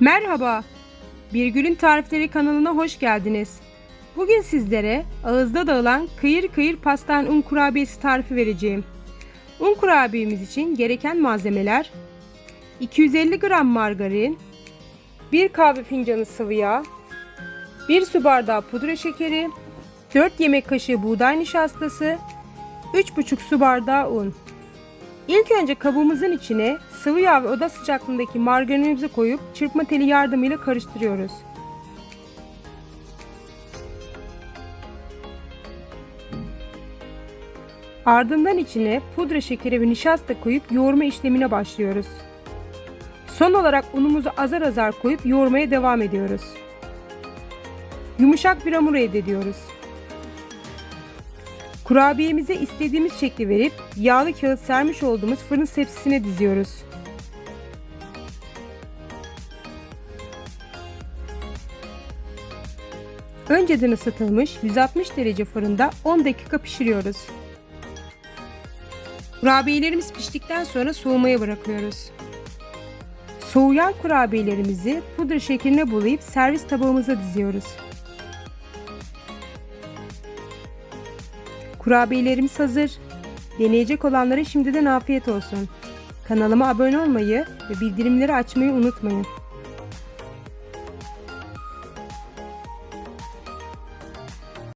Merhaba, Birgül'ün Tarifleri kanalına hoş geldiniz. Bugün sizlere ağızda dağılan kıyır kıyır pastan un kurabiyesi tarifi vereceğim. Un kurabiyemiz için gereken malzemeler 250 gram margarin, 1 kahve fincanı sıvı yağ, 1 su bardağı pudra şekeri, 4 yemek kaşığı buğday nişastası, 3,5 su bardağı un. İlk önce kabımızın içine sıvı yağ ve oda sıcaklığındaki margarinimizi koyup çırpma teli yardımıyla karıştırıyoruz. Ardından içine pudra şekeri ve nişasta koyup yoğurma işlemine başlıyoruz. Son olarak unumuzu azar azar koyup yoğurmaya devam ediyoruz. Yumuşak bir hamur elde ediyoruz. Kurabiyemize istediğimiz şekli verip yağlı kağıt sermiş olduğumuz fırın tepsisine diziyoruz. Önceden ısıtılmış 160 derece fırında 10 dakika pişiriyoruz. Kurabiyelerimiz piştikten sonra soğumaya bırakıyoruz. Soğuyan kurabiyelerimizi pudra şekerine bulayıp servis tabağımıza diziyoruz. Kurabiyelerimiz hazır. Deneyecek olanlara şimdiden afiyet olsun. Kanalıma abone olmayı ve bildirimleri açmayı unutmayın.